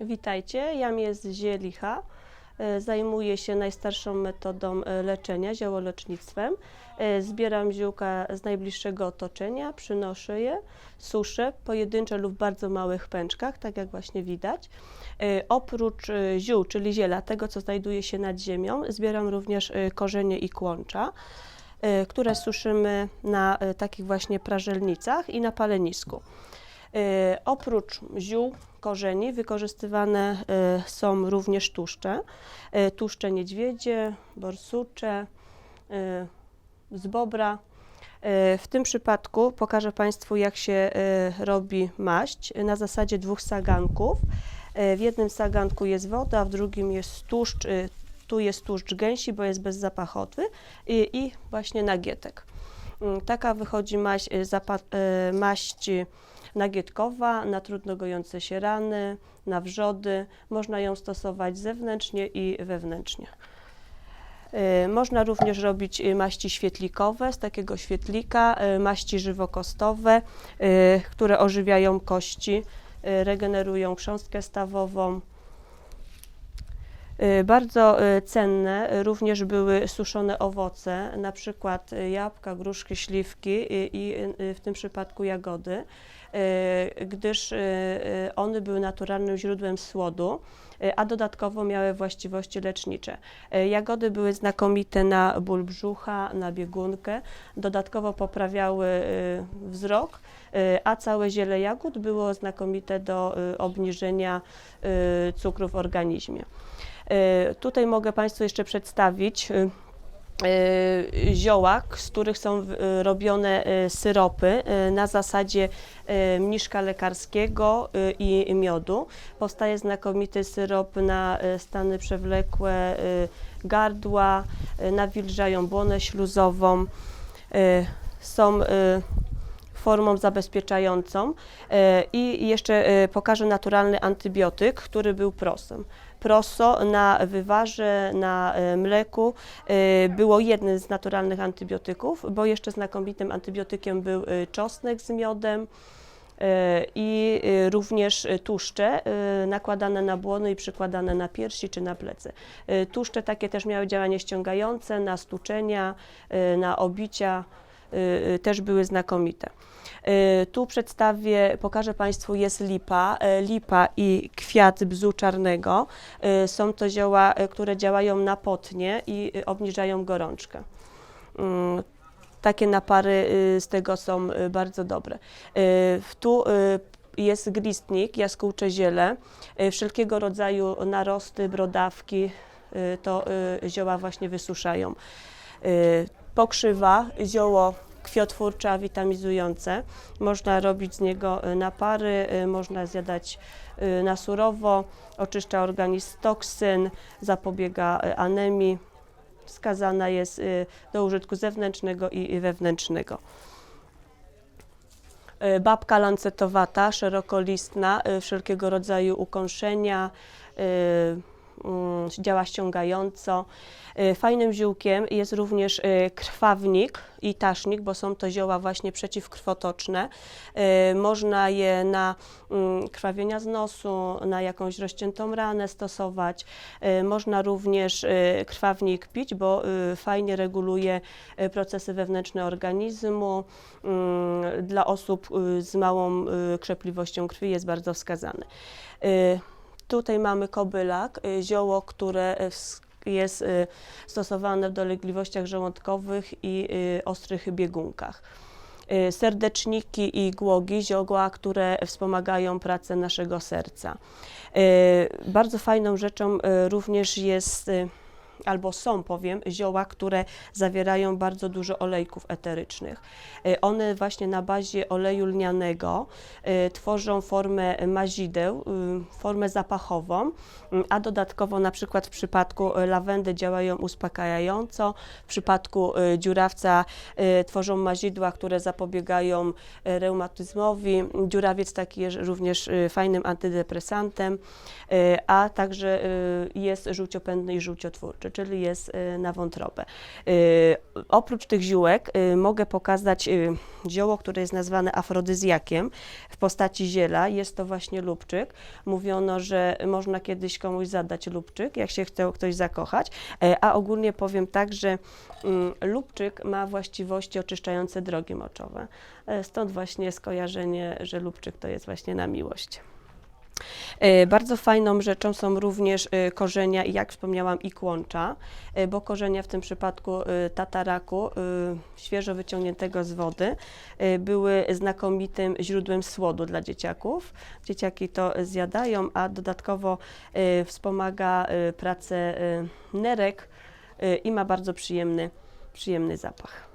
Witajcie, jam jest Zielicha. E, Zajmuję się najstarszą metodą e, leczenia, ziołolecznictwem. E, Zbieram ziółka z najbliższego otoczenia, przynoszę je, suszę pojedyncze lub w bardzo małych pęczkach, tak jak właśnie widać. Oprócz ziół, czyli ziela, tego co znajduje się nad ziemią, zbieram również korzenie i kłącza, które suszymy na takich właśnie prażelnicach i na palenisku. E, Oprócz ziół, korzeni wykorzystywane e, są również tłuszcze. E, Tłuszcze niedźwiedzie, borsucze, z bobra. W tym przypadku pokażę Państwu, jak się robi maść na zasadzie dwóch saganków. W jednym saganku jest woda, w drugim jest tłuszcz. Tu jest tłuszcz gęsi, bo jest bezzapachowy i, i właśnie nagietek. Taka wychodzi maść, zapa- maść nagietkowa na trudno gojące się rany, na wrzody. Można ją stosować zewnętrznie i wewnętrznie. E, Można również robić e, maści świetlikowe z takiego świetlika, e, maści żywokostowe, które ożywiają kości, regenerują chrząstkę stawową. Bardzo cenne również były suszone owoce, na przykład jabłka, gruszki, śliwki i, w tym przypadku jagody, gdyż e, e, one były naturalnym źródłem słodu, a dodatkowo miały właściwości lecznicze. Jagody były znakomite na ból brzucha, na biegunkę, dodatkowo poprawiały wzrok, a całe ziele jagód było znakomite do obniżenia cukru w organizmie. Tutaj mogę Państwu jeszcze przedstawić zioła, z których są e, robione e, syropy na zasadzie mniszka lekarskiego i miodu. Powstaje znakomity syrop na stany przewlekłe gardła, nawilżają błonę śluzową, są formą zabezpieczającą e, i jeszcze e, pokażę naturalny antybiotyk, który był prosem. Proso na wywarze, na e, mleku było jednym z naturalnych antybiotyków, bo jeszcze znakomitym antybiotykiem był czosnek z miodem i również tłuszcze nakładane na błono i przykładane na piersi czy na plecy. Tłuszcze takie też miały działanie ściągające na stuczenia, na obicia, też były znakomite. E, Tu przedstawię, pokażę Państwu, jest lipa. Lipa i kwiat bzu czarnego. Są to zioła, które działają na potnie i obniżają gorączkę. Mm, Takie napary y, z tego są y, bardzo dobre. Y, Tu y, jest glistnik, jaskółcze ziele, y, wszelkiego rodzaju narosty, brodawki, y, to y, zioła właśnie wysuszają. Pokrzywa, zioło kwiotwórcze, witamizujące. Można robić z niego y, napary, y, można zjadać y, na surowo, oczyszcza organizm toksyn, zapobiega anemii. Wskazana jest do użytku zewnętrznego i wewnętrznego. Babka lancetowata, szerokolistna, wszelkiego rodzaju ukąszenia, działa ściągająco. Y, Fajnym ziółkiem jest również y, krwawnik i tasznik, bo są to zioła właśnie przeciwkrwotoczne. Y, Można je na mm, krwawienia z nosu, na jakąś rozciętą ranę stosować. Można również krwawnik pić, bo fajnie reguluje procesy wewnętrzne organizmu. Mm, Dla osób z małą krzepliwością krwi jest bardzo wskazany. Tutaj mamy kobylak, y, zioło, które y, jest y, stosowane w dolegliwościach żołądkowych i ostrych biegunkach. Serdeczniki i głogi, zioła, które wspomagają pracę naszego serca. Bardzo fajną rzeczą również jest, albo są, powiem, zioła, które zawierają bardzo dużo olejków eterycznych. Y, One właśnie na bazie oleju lnianego y, tworzą formę mazideł, y, formę zapachową, a dodatkowo na przykład w przypadku lawendy działają uspokajająco, w przypadku dziurawca tworzą mazidła, które zapobiegają reumatyzmowi. Dziurawiec taki jest również fajnym antydepresantem, a także jest żółciopędny i żółciotwórczy. Czyli jest y, na wątrobę. Y, Oprócz tych ziółek y, mogę pokazać zioło, które jest nazwane afrodyzjakiem w postaci ziela. Jest to właśnie lubczyk. Mówiono, że można kiedyś komuś zadać lubczyk, jak się chce ktoś zakochać, E, a ogólnie powiem tak, że mm, lubczyk ma właściwości oczyszczające drogi moczowe. E, Stąd właśnie skojarzenie, że lubczyk to jest właśnie na miłość. E, Bardzo fajną rzeczą są również e, korzenia i jak wspomniałam i kłącza, e, bo korzenia w tym przypadku tataraku świeżo wyciągniętego z wody były znakomitym źródłem słodu dla dzieciaków. Dzieciaki to zjadają, a dodatkowo wspomaga pracę nerek i ma bardzo przyjemny, przyjemny zapach.